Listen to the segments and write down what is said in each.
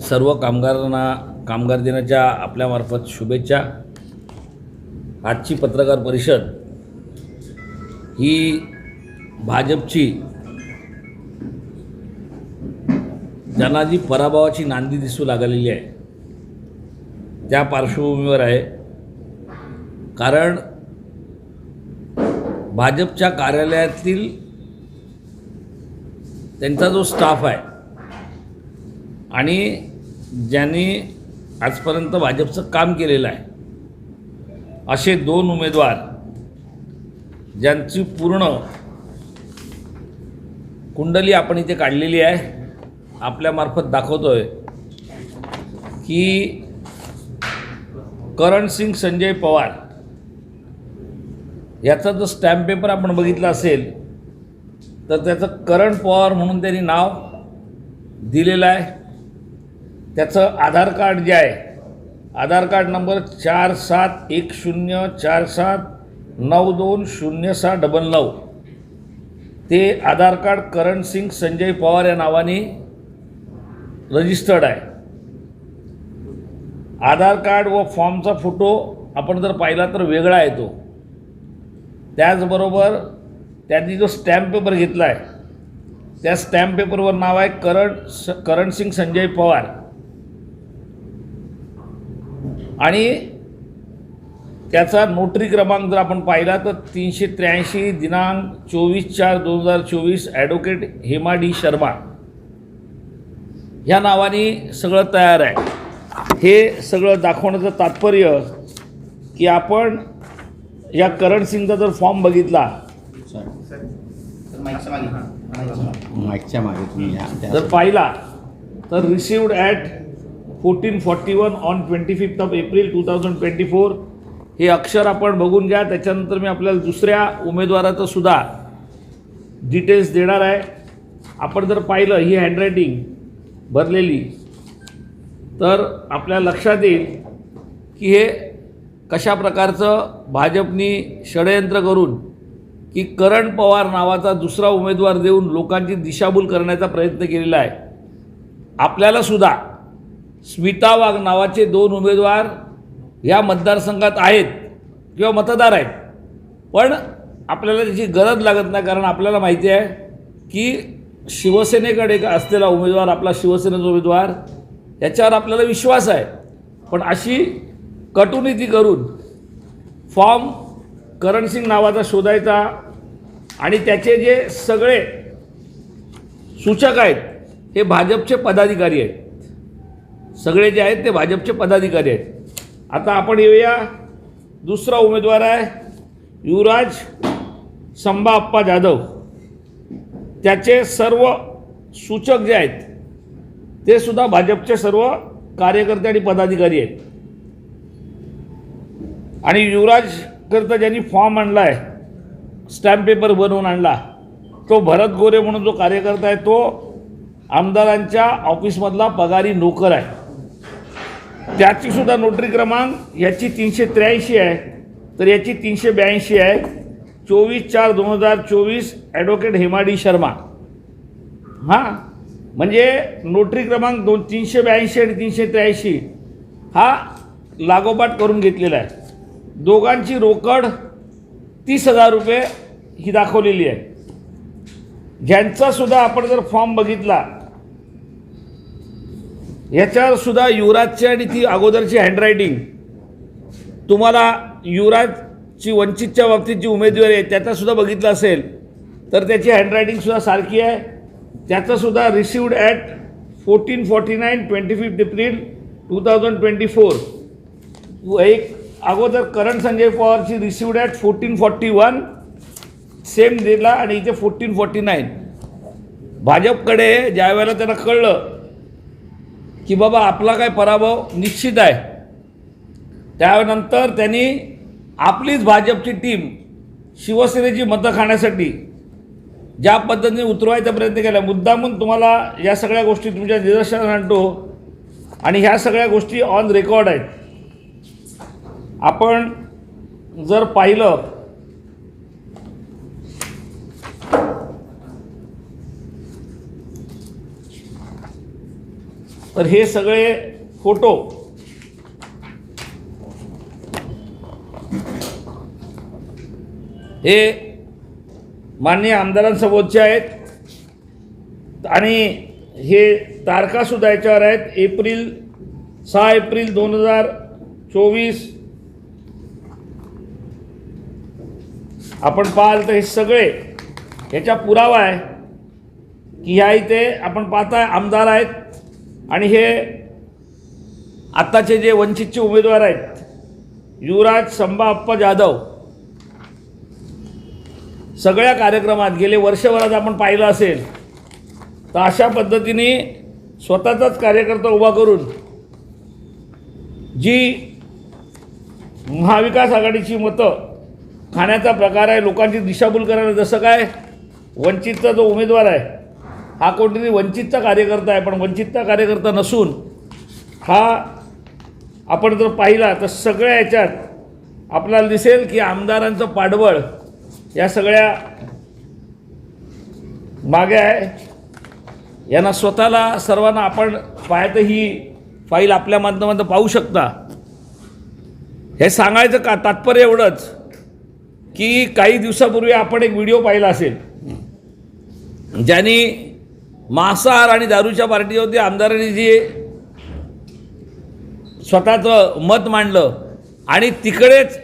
सर्व कामगारांना कामगार दिनाच्या आपल्यामार्फत शुभेच्छा. आजची पत्रकार परिषद ही भाजपची ज्यांना जी पराभवाची नांदी दिसू लागलेली आहे. त्या पार्श्वभूमीवर आहे. कारण भाजपच्या कार्यालयातील त्यांचा जो स्टाफ आहे आणि ज्यांनी आजपर्यंत भाजपचं काम केलेलं आहे असे दोन उमेदवार ज्यांची पूर्ण कुंडली आपण इथे काढलेली आहे आपल्यामार्फत दाखवतो आहे की करण सिंग संजय पवार याचा जो स्टॅम्प पेपर आपण बघितला असेल तर त्याचं करण पवार म्हणून त्यांनी नाव दिलेलं आहे. त्याचं आधार कार्ड जे आहे आधार कार्ड नंबर चार सात एक शून्य चार सात नऊ दोन शून्य सहा डबल नऊ. ते आधार कार्ड करण सिंग संजय पवार या नावाने रजिस्टर्ड आहे. आधार कार्ड व फॉर्मचा फोटो आपण जर पाहिला तर वेगळा येतो त्याचबरोबर त्यांनी जो स्टॅम्प पेपर घेतला आहे त्या स्टॅम्प पेपरवर नाव आहे करण स करण सिंग संजय पवार. आणि त्याचा नोटरी क्रमांक जर आपण पाहिला तर तीनशे त्र्याऐंशी दिनांक चोवीस चार दोन हजार चोवीस ॲडव्होकेट हेमा डी शर्मा. ह्या नावाने सगळं तयार आहे. हे सगळं दाखवण्याचं तात्पर्य की आपण या करण सिंगचा जर फॉर्म बघितला. मागच्या मागे. तुम्ही या. त्या- जर पाहिला तर received at fourteen forty one on twenty fifth of April two thousand twenty four हे अक्षर आपण बघून घ्या त्याच्यानंतर मी आपल्याला दुसऱ्या उमेदवाराचं सुद्धा डिटेल्स देणार आहे. आपण जर पाहिलं ही हँडरायटिंग भरलेली तर आपल्या लक्षात येईल की हे कशा प्रकारचं भाजपनी षडयंत्र करून की करण पवार नावाचा दुसरा उमेदवार देऊन लोकांची दिशाभूल करण्याचा प्रयत्न केलेला आहे. आपल्याला सुद्धा स्मिता वाघ नावाचे दोन उमेदवार या मतदारसंघात आहेत किंवा मतदार आहेत. पण आपल्याला त्याची गरज लागत नाही कारण आपल्याला माहिती आहे की शिवसेनेकडे एक असलेला उमेदवार आपला शिवसेनेचा उमेदवार याच्यावर आपल्याला विश्वास आहे. पण अशी कटुनीती करून फॉर्म करणसिंग नावाचा शोधायचा आणि त्याचे जे सगळे सूचक आहेत हे भाजपचे पदाधिकारी आहेत. सगळे जे आहेत ते भाजपचे पदाधिकारी आहेत. आता आपण येऊया. दुसरा उमेदवार आहे युवराज संभा अप्पा जाधव. त्याचे सर्व सूचक जे आहेत ते सुद्धा भाजपचे सर्व कार्यकर्ते आणि पदाधिकारी आहेत. आणि युवराजकरता ज्यांनी फॉर्म आणला आहे स्टॅम्प पेपर बनवून आणला तो भरत गोरे म्हणून जो कार्यकर्ता आहे तो आमदारांच्या ऑफिसमधला पगारी नोकर आहे. त्याची सुद्धा नोटरी क्रमांक याची तीनशे त्र्याऐंशी आहे. तर याची तीनशे ब्याऐंशी आहे. चोवीस चार दोन हजार चोवीस ॲडव्होकेट हेमाडी शर्मा. हां? म्हणजे नोटरी क्रमांक दोन तीनशे ब्याऐंशी आणि तीनशे त्र्याऐंशी. हा लागोपाठ करून घेतलेला आहे. दोघांची रोकड तीस हजार रुपये ही दाखवलेली आहे. ज्यांचा सुद्धा आपण जर फॉर्म बघितला याच्यावर सुद्धा युवराजची आणि ती अगोदरची हँडरायटिंग तुम्हाला युवराजची वंचितच्या बाबतीत जी उमेदवारी आहे त्याचा सुद्धा बघितलं असेल तर त्याची हँडरायटिंगसुद्धा सारखी आहे. त्याचंसुद्धा received at fourteen forty nine twenty fifth April two thousand twenty four एक अगोदर Karan Sanjay पवारची received at fourteen forty one same डेला आणि इथे फोर्टीन फॉर्टी नाईन भाजपकडे ज्या वेळेला त्यांना कळलं की बाबा आपला काय पराभव निश्चित आहे. त्यानंतर त्यांनी आपलीच भाजपची टीम शिवसेनेची मतं खाण्यासाठी ज्या पद्धतीने उतरवायचा प्रयत्न केला. मुद्दामून तुम्हाला या सगळ्या गोष्टी तुमच्या निदर्शनात आणतो आणि ह्या सगळ्या गोष्टी ऑन रेकॉर्ड आहेत. आपण जर पाहिलं तर हे सगळे फोटो हे माननीय आमदारांसमोरचे आहेत. आणि हे तारखासुद्धा याच्यावर आहेत. एप्रिल सहा एप्रिल दोन हजार चोवीस. आपण पाहाल तर हे सगळे ह्याचा पुरावा आहे. की ह्या इथे आपण पाहताय आमदार आहेत. आणि हे आत्ताचे जे वंचितचे उमेदवार आहेत युवराज संबाप्पा जाधव सगळ्या कार्यक्रमात गेले वर्षभरात आपण पाहिलं असेल तर अशा पद्धतीने स्वतःचाच कार्यकर्ता उभा करून जी महाविकास आघाडीची मतं खाण्याचा प्रकार आहे लोकांची दिशाभूल करायला जसं काय वंचितचा जो उमेदवार आहे हा कोणतरी वंचितचा कार्यकर्ता आहे पण वंचितचा कार्यकर्ता नसून हा आपण जर पाहिला तर सगळ्या याच्यात आपल्याला दिसेल की आमदारांचं पाठबळ या सगळ्या मागे आहे. यांना स्वतःला सर्वांना आपण पाहतं ही फाईल आपल्या माध्यमातून पाहू शकता. हे सांगायचं का तात्पर्य एवढंच की काही दिवसापूर्वी आपण एक व्हिडिओ पाहिला असेल. ज्यांनी मांसाहार आणि दारूच्या पार्टीवरती आमदारांनी जी स्वतःचं मत मांडलं. आणि तिकडेच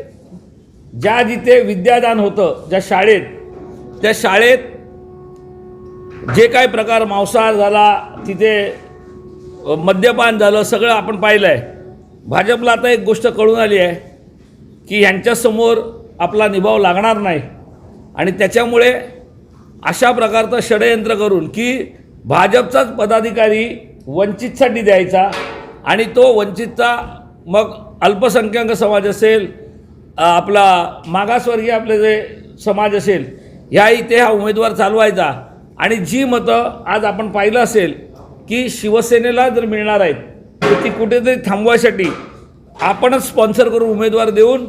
ज्या जिथे विद्यादान होतं ज्या शाळेत त्या शाळेत जे काही प्रकार मांसाहार झाला तिथे मद्यपान झालं सगळं आपण पाहिलं आहे भाजपला आता एक गोष्ट कळून आली आहे की ह्यांच्यासमोर आपला निभाव लागणार नाही. आणि त्याच्यामुळे अशा प्रकारचं षडयंत्र करून की भाजपचाच पदाधिकारी वंचितसाठी द्यायचा आणि तो वंचितचा मग अल्पसंख्याक समाज असेल आपला मागासवर्गीय आपले जे समाज असेल ह्या इथे हा उमेदवार चालवायचा. आणि जी मतं आज आपण पाहिलं असेल की शिवसेनेला जर मिळणार आहेत तर ती कुठेतरी थांबवायसाठी आपणच स्पॉन्सर करून उमेदवार देऊन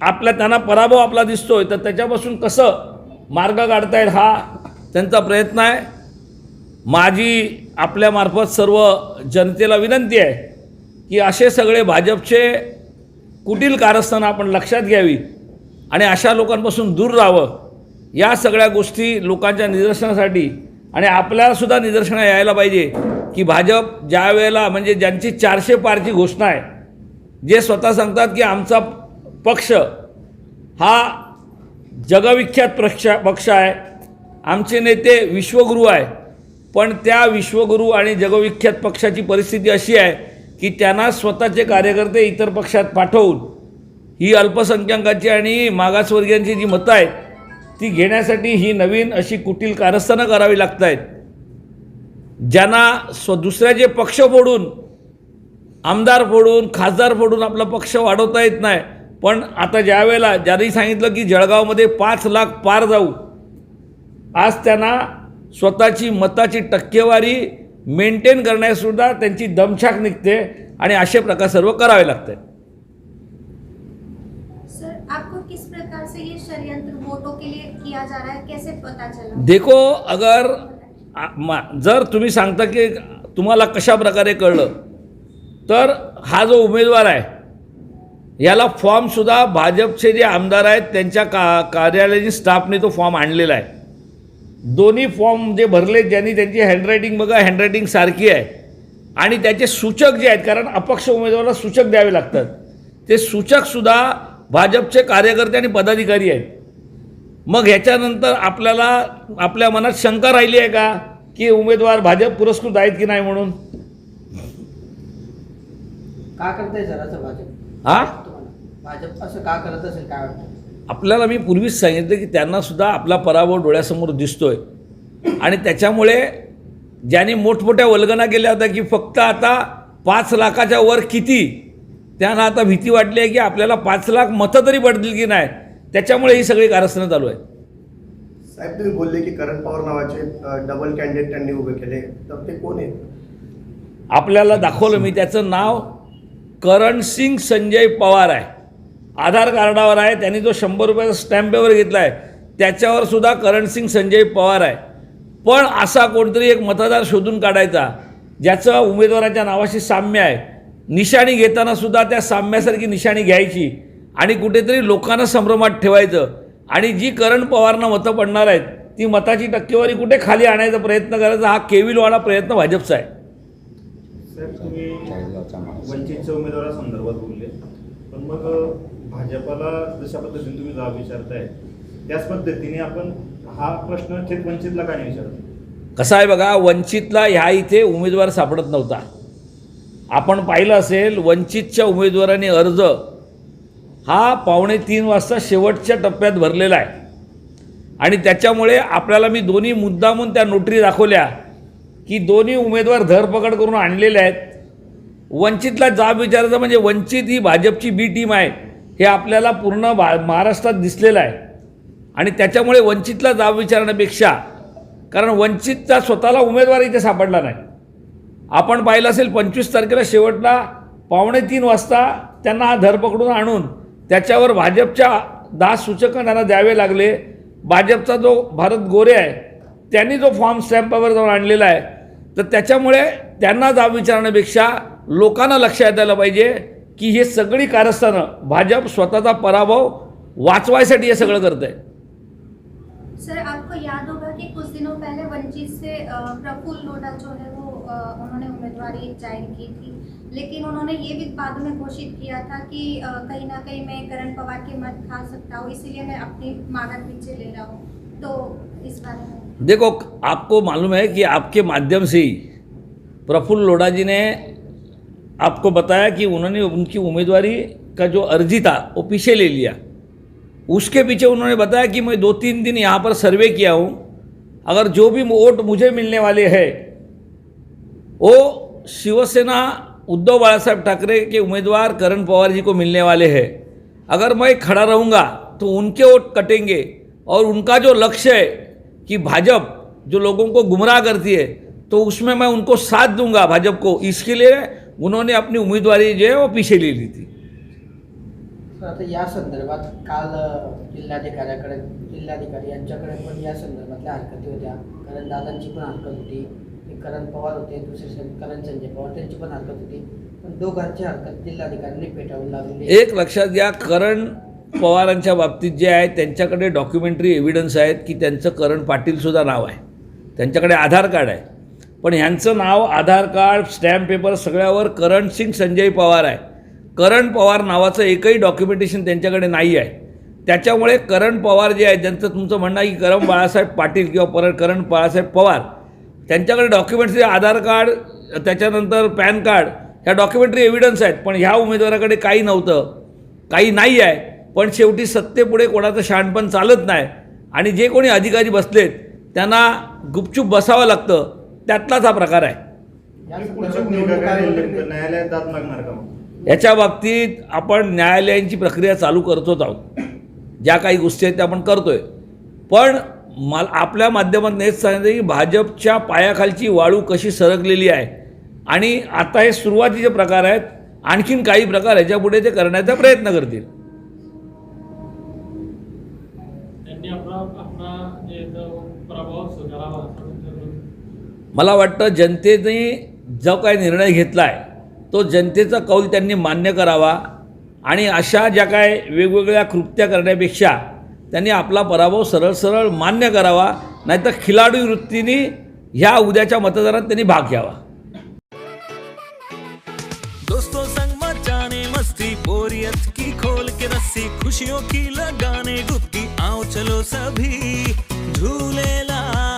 आपला त्यांना पराभव आपला दिसतोय तर त्याच्यापासून कसं मार्ग काढता येईल हा त्यांचा प्रयत्न आहे. माझी आपल्यामार्फत सर्व जनतेला विनंती आहे की असे सगळे भाजपचे कुटील कारस्थानं आपण लक्षात घ्यावी आणि अशा लोकांपासून दूर राहावं. या सगळ्या गोष्टी लोकांच्या निदर्शनासाठी आणि आपल्यालासुद्धा निदर्शनं यायला पाहिजे की भाजप ज्या वेळेला म्हणजे ज्यांची चारशे पारची घोषणा आहे जे स्वतः सांगतात की आमचा पक्ष हा जगविख्यात पक्ष पक्ष आहे आमचे नेते विश्वगुरू आहे पण त्या विश्वगुरू आणि जगविख्यात पक्षाची परिस्थिती अशी आहे की त्यांना स्वतःचे कार्यकर्ते इतर पक्षात पाठवून ही अल्पसंख्याकांची आणि मागासवर्गीयांची जी मतं आहेत ती घेण्यासाठी ही नवीन अशी कुटील कारस्थानं करावी लागत आहेत ज्यांना स्व दुसऱ्याचे पक्ष फोडून आमदार फोडून खासदार फोडून आपला पक्ष वाढवता येत नाही पण आता ज्यावेळेला ज्यांनी सांगितलं की जळगावमध्ये पाच लाख पार जाऊ आज त्यांना स्वतःची मताची टक्केवारी मेंटेन करण्यासुद्धा त्यांची दमछाक निघते आणि असे प्रकार सर्व करावे लागतात सर आपको किस प्रकार से ये षड्यंत्र वोटों के लिए किया जा रहा है? कैसे पता चला? देखो अगर जर तुम्ही सांगता की तुम्हाला कशा प्रकारे कळलं तर हा जो उमेदवार आहे याला फॉर्मसुद्धा भाजपचे जे आमदार आहेत त्यांच्या का कार्यालयाची स्टाफने तो फॉर्म आणलेला आहे. दोन्ही फॉर्म जे भरले ज्यांनी त्यांची हँडरायटिंग बघा हँडरायटिंग सारखी आहे. आणि त्याचे सूचक जे आहेत कारण अपक्ष उमेदवाराला सूचक द्यावे लागतात. ते सूचकसुद्धा भाजपचे कार्यकर्ते आणि पदाधिकारी आहेत. मग ह्याच्यानंतर आपल्याला आपल्या मनात शंका राहिली आहे का? की उमेदवार भाजप पुरस्कृत आहेत की नाही म्हणून? का करताय सर असं भाजप? हा? भाजप असं का करत असेल काय वाटतं? आपल्याला मी पूर्वीच सांगितलं की त्यांना सुद्धा आपला पराभव डोळ्यासमोर दिसतोय. आणि त्याच्यामुळे ज्यांनी मोठमोठ्या वल्गना केल्या होत्या की फक्त आता पाच लाखाच्या वर किती त्यांना आता भीती वाटली आहे की आपल्याला पाच लाख मतं तरी पडतील की नाही त्याच्यामुळे ही सगळी कारस्थानं चालू आहे साहेब तुम्ही बोलले की करण पवार नावाचे डबल कॅन्डिडेट त्यांनी उभे केले. तर ते कोण आहेत? आपल्याला दाखवलं मी त्याचं नाव करण सिंग संजय पवार आहे. आधार कार्डावर आहे त्यांनी जो शंभर रुपयाचा स्टॅम्प पेपर घेतला आहे त्याच्यावर सुद्धा करण सिंग संजय पवार आहे. पण असा कोणतरी एक मतदार शोधून काढायचा ज्याचं उमेदवाराच्या नावाशी साम्य आहे. निशाणी घेताना सुद्धा त्या साम्यासारखी निशाणी घ्यायची आणि कुठेतरी लोकांना संभ्रमात ठेवायचं. आणि जी करण पवारनं मतं पडणार आहेत ती मताची टक्केवारी कुठे खाली आणायचा प्रयत्न करायचा हा केविलवाला प्रयत्न भाजपचा आहे. तुम्ही वंचितच्या उमेदवारासंदर्भात बोलले. पण मग भाजपाला जशा पद्धतीने तुम्ही जाब विचारताय त्याच पद्धतीने आपण हा प्रश्न थेट वंचितला का नाही कसं आहे बघा वंचितला ह्या इथे उमेदवार सापडत नव्हता. आपण पाहिलं असेल वंचितच्या उमेदवारांनी अर्ज हा पावणे तीन वाजता शेवटच्या टप्प्यात भरलेला आहे. आणि त्याच्यामुळे आपल्याला मी दोन्ही मुद्दामून त्या नोटरी दाखवल्या की दोन्ही उमेदवार धरपकड करून आणलेले आहेत. वंचितला जाब विचारायचा म्हणजे वंचित ही भाजपची बी टीम आहे. हे आपल्याला पूर्ण भा महाराष्ट्रात दिसलेलं आहे. आणि त्याच्यामुळे वंचितला जाब विचारण्यापेक्षा कारण वंचितचा स्वतःला उमेदवार इथे सापडला नाही. आपण पाहिलं असेल पंचवीस तारखेला शेवटला पावणे तीन वाजता त्यांना धरपकडून आणून त्याच्यावर भाजपच्या दहा सूचकं त्यांना द्यावे लागले. भाजपचा जो भारत गोरे आहे त्यांनी जो फॉर्म स्टॅम्पावर जाऊन आणलेला आहे. तर त्याच्यामुळे त्यांना जाब विचारण्यापेक्षा लोकांना लक्षात द्यायला पाहिजे. की हे सगळी कारस्थानं भाजप स्वतःचा पराभव वाचवायसाठी हे सगळं करत आहे सर आपको याद होगा कि कुछ दिनों पहले वंचित से प्रफुल्ल लोढ़ा जो है वो उन्होंने उम्मीदवारी ज़ाहिर की थी। लेकिन उन्होंने ये भी बाद में घोषित किया था कि कहीं ना कहीं मैं करण पवार की मत खा सकता हूँ इसीलिए मैं अपनी मांगत पीछे ले रहा हूँ। तो इस बारे में देखो आपको मालूम है कि आपके माध्यम से प्रफुल्ल लोढ़ा जी ने आपको बताया कि उन्होंने उनकी उम्मीदवारी का जो अर्जी था, वो पीछे ले लिया। उसके पीछे उन्होंने बताया कि मैं दो तीन दिन यहाँ पर सर्वे किया हूँ। अगर जो भी वोट मुझे मिलने वाले हैं, वो शिवसेना उद्धव बाळासाहेब ठाकरे के उम्मीदवार करण पवार जी को मिलने वाले हैं। अगर मैं खड़ा रहूँगा तो उनके वोट कटेंगे और उनका जो लक्ष्य है कि भाजप जो लोगों को गुमराह करती है तो उसमें मैं उनको साथ दूँगा भाजप को। इसके लिए उन्होंने अपनी उम्मीदवारी जो है वो पीछे ले ली थी। आता या संदर्भात काल जिल्हाधिकाऱ्याकडे जिल्हाधिकारी यांच्याकडे पण या संदर्भातल्या हरकती होत्या. कारण दादांची पण हरकत होती. एक करण पवार होते दुसरे करण संजय पवार त्यांची पण हरकत होती. पण दोघांची हरकत जिल्हाधिकाऱ्यांनी पेटाळून लावलेली आहे. एक लक्षात घ्या करण पवारांच्या बाबतीत जे आहे त्यांच्याकडे डॉक्युमेंटरी एव्हिडन्स आहेत की त्यांचं करण पाटीलसुद्धा नाव आहे. त्यांच्याकडे आधार कार्ड आहे. पण ह्यांचं नाव आधार कार्ड स्टॅम्प पेपर सगळ्यावर करण सिंग संजय पवार आहे. करण पवार नावाचं एकही डॉक्युमेंटेशन त्यांच्याकडे नाही आहे. त्याच्यामुळे करण पवार जे आहे ज्यांचं तुमचं म्हणणं आहे की करण बाळासाहेब पाटील किंवा पर करण बाळासाहेब पवार त्यांच्याकडे डॉक्युमेंट्स आधार कार्ड त्याच्यानंतर पॅन कार्ड ह्या डॉक्युमेंटरी एव्हिडन्स आहेत. पण ह्या उमेदवाराकडे काही नव्हतं काही नाही आहे. पण शेवटी सत्तेपुढे कोणाचं शहाणपण चालत नाही. आणि जे कोणी अधिकारी बसलेत त्यांना गुपचूप बसावं लागतं. त्यातलाच हा प्रकार आहे. याच्या बाबतीत आपण न्यायालयांची प्रक्रिया चालू करतोच आहोत. ज्या काही गोष्टी आहेत त्या आपण करतोय. पण मला आपल्या माध्यमातून हेच सांगायचं की भाजपच्या पायाखालची वाळू कशी सरकलेली आहे. आणि आता हे सुरुवातीचे प्रकार आहेत. आणखीन काही प्रकार ह्याच्यापुढे ते करण्याचा प्रयत्न करतील. मला वाटतं जनतेने जो काही निर्णय घेतला आहे तो जनतेचा कौल त्यांनी मान्य करावा आणि अशा ज्या काय वेगवेगळ्या कृत्या करण्यापेक्षा त्यांनी आपला पराभव सरळ सरळ मान्य करावा नाहीतर खिलाडू वृत्तीने ह्या उद्याच्या मतदानात त्यांनी भाग घ्यावा. दोस्तों संग जाने मस्ती बोरियत की खोल के रस्सी खुशियों की लगाने डुबकी आओ चलो सभी झूले लाल